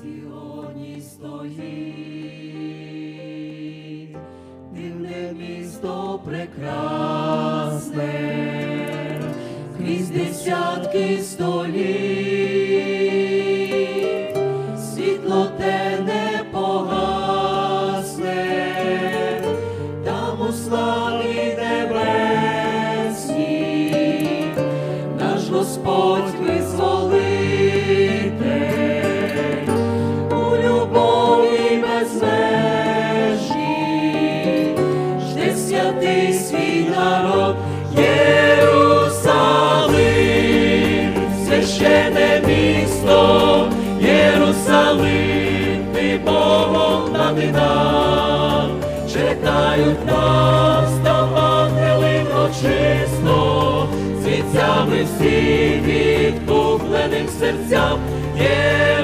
Сіоні стоїть, дивне місто прекрасне, крізь десятки століть, світло те не погасне, там у славі не. Святий свій народ Єрусалим, священе місто, Єрусалим, ти Богом надинав, чекають нас там ангели врочисто, світцями всі відкупленим серцям. Єрусалим,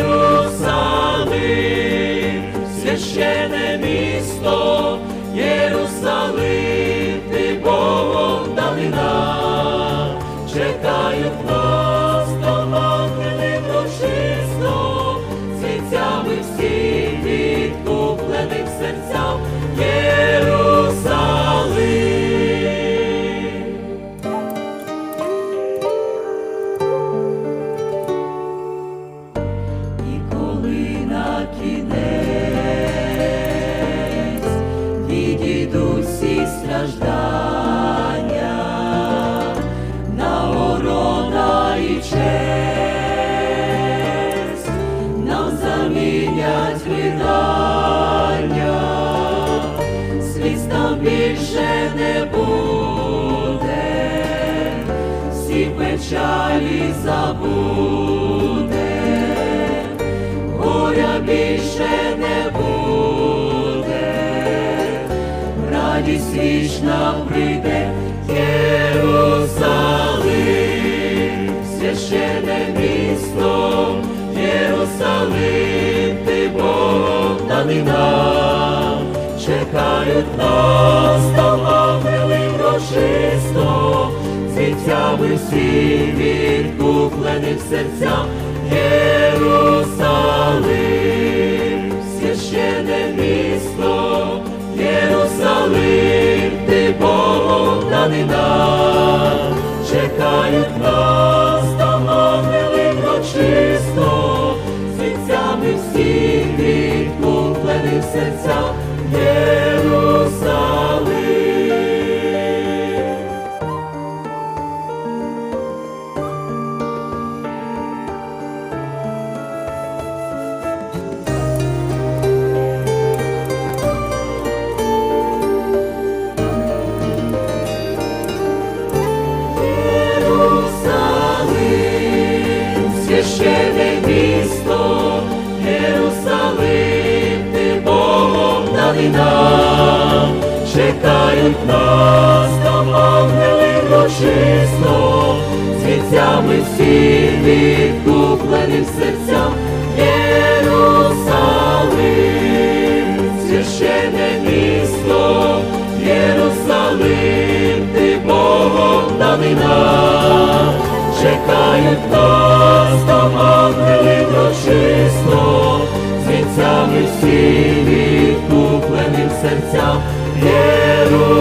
відкупленим печалі забуде. Горя більше не буде, радість вічна прийде Єрусалим, священе місто, Єрусалим, ти Бог даний нам, чекають нас світями всі відкуплених серцям Єрусалим, Нам, чекають нас там ангели врочисто, світцями всі відкупленим серцям. Єрусалим, священе місто, Єрусалим, ти Богом даний нам, чекають нас там ангели врочисто, світцями всі серцям Єрусалим.